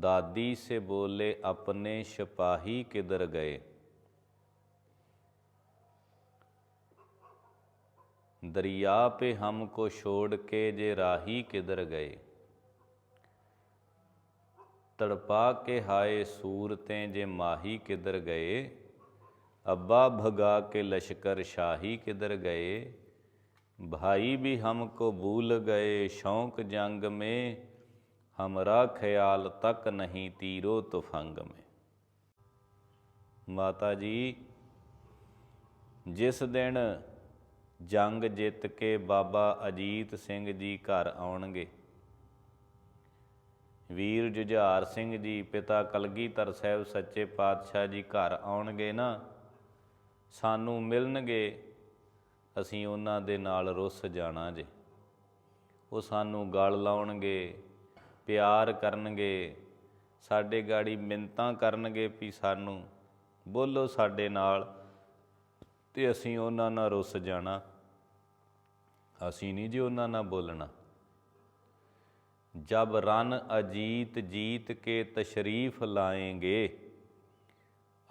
दादी से बोले, अपने सिपाही किधर गए? दरिया पे हमको छोड़ के जे राही किधर गए? तड़पा के हाय सूरतें जे माही किधर गए? अब्बा भगा के लश्कर शाही किधर गए? भाई भी हमको भूल गए, शौक जंग में हमरा ख्याल तक नहीं तीरो तुफंग में ਮਾਤਾ ਜੀ ਜਿਸ ਦਿਨ ਜੰਗ ਜਿੱਤ ਕੇ ਬਾਬਾ ਅਜੀਤ ਸਿੰਘ ਜੀ ਘਰ ਆਉਣਗੇ ਵੀਰ ਜੁਝਾਰ ਸਿੰਘ ਜੀ ਪਿਤਾ ਕਲਗੀਧਰ ਸਾਹਿਬ ਸੱਚੇ ਪਾਤਸ਼ਾਹ ਜੀ ਘਰ ਆਉਣਗੇ ਨਾ ਸਾਨੂੰ ਮਿਲਣਗੇ ਅਸੀਂ ਉਹਨਾਂ ਦੇ ਨਾਲ ਰੁੱਸ ਜਾਣਾ ਜੇ ਉਹ ਸਾਨੂੰ ਗਲ ਲਾਉਣਗੇ ਪਿਆਰ ਕਰਨਗੇ ਸਾਡੇ ਗਾੜੀ ਮਿੰਤਾਂ ਕਰਨਗੇ ਵੀ ਸਾਨੂੰ ਬੋਲੋ ਸਾਡੇ ਨਾਲ ਤੇ ਅਸੀਂ ਉਹਨਾਂ ਨਾਲ ਰੁੱਸ ਜਾਣਾ ਅਸੀਂ ਨਹੀਂ ਜੀ ਉਹਨਾਂ ਨਾਲ ਬੋਲਣਾ जब रन अजीत जीत के तशरीफ लाएंगे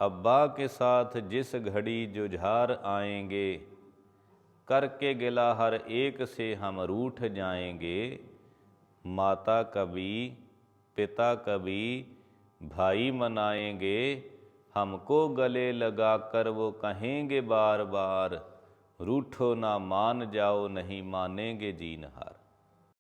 अब्बा के साथ जिस घड़ी जुझार आएंगे करके गिला हर एक से हम रूठ जाएंगे माता कभी, पिता कभी भाई मनाएँगे, हमको गले लगाकर वो कहेंगे बार बार, रूठो ना मान जाओ नहीं मानेंगे जीनहार।